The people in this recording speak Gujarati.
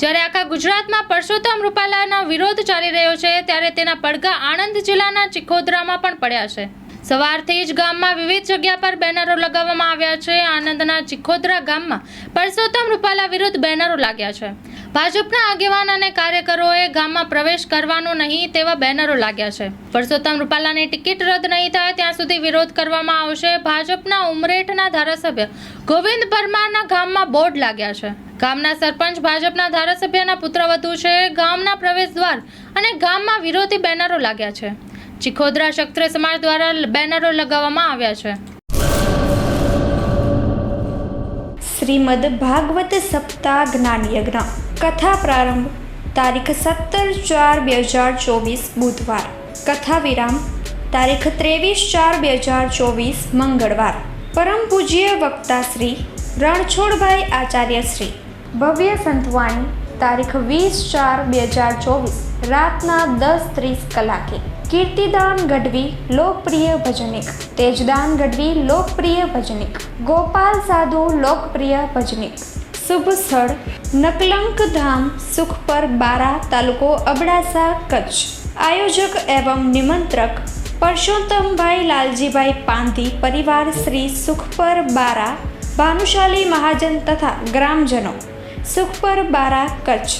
જ્યારે આખા ગુજરાતમાં પરસોત્તમ રૂપાલાનો વિરોધ ચાલી રહ્યો છે, ત્યારે તેના પડઘા આણંદ જિલ્લાના ચિખોદરામાં પણ પડ્યા છે. સવારથી જ ગામમાં વિવિધ જગ્યા પર બેનરો લગાવવામાં આવ્યા છે. આણંદના ચિખોદરા ગામમાં પરસોત્તમ રૂપાલા વિરુદ્ધ બેનરો લાગ્યા છે. ભાજપના આગેવાન અને કાર્યકરોએ ગામમાં પ્રવેશ કરવાનો નહીં તેવા બેનરો લાગ્યા છે. પરસોત્તમ રૂપાલાની ટિકિટ રદ નહીં થાય ત્યાં સુધી વિરોધ કરવામાં આવશે. ભાજપના ઉમરેઠના ધારાસભ્ય ગોવિંદ પરમારના ગામમાં બોર્ડ લાગ્યા છે. ગામના સરપંચ ભાજપના ધારાસભ્યના પુત્રવધુ છે. ગામના પ્રવેશ દ્વાર અને ગામમાં વિરોધી બેનરો લાગ્યા છે. ચિખોદરા ક્ષત્રિય સમાજ દ્વારા બેનરો લગાવવામાં આવ્યા છે. શ્રીમદ ભાગવત સપ્તાહ જ્ઞાન યજ્ઞ કથા પ્રારંભ તારીખ સત્તર ચાર બે હજાર ચોવીસ બુધવાર કથા વિરામ તારીખ ત્રેવીસ ચાર બે હજાર ચોવીસ મંગળવાર પરમ પૂજ્ય વક્તા શ્રી રણછોડભાઈ આચાર્ય શ્રી ભવ્ય સંતવાણી તારીખ વીસ ચાર બે હજાર ચોવીસ, રાતના દસ ત્રીસ કલાકે. કીર્તિદાન ગઢવી, લોકપ્રિય ભજનિક. તેજદાન ગઢવી, લોકપ્રિય ભજનિક. ગોપાલ સાધુ, લોકપ્રિય ભજનિક. શુભ સ્થળ, નકલંક ધામ, સુખપર બારા, તાલુકો અબડાસા, કચ્છ. આયોજક એવં નિમંત્રક, પરસોત્તમભાઈ લાલજીભાઈ પાંધી, પરિવાર શ્રી સુખપર બારા, ભાનુશાલી મહાજન તથા ગ્રામજનો. સુખપર બારા કચ્છ.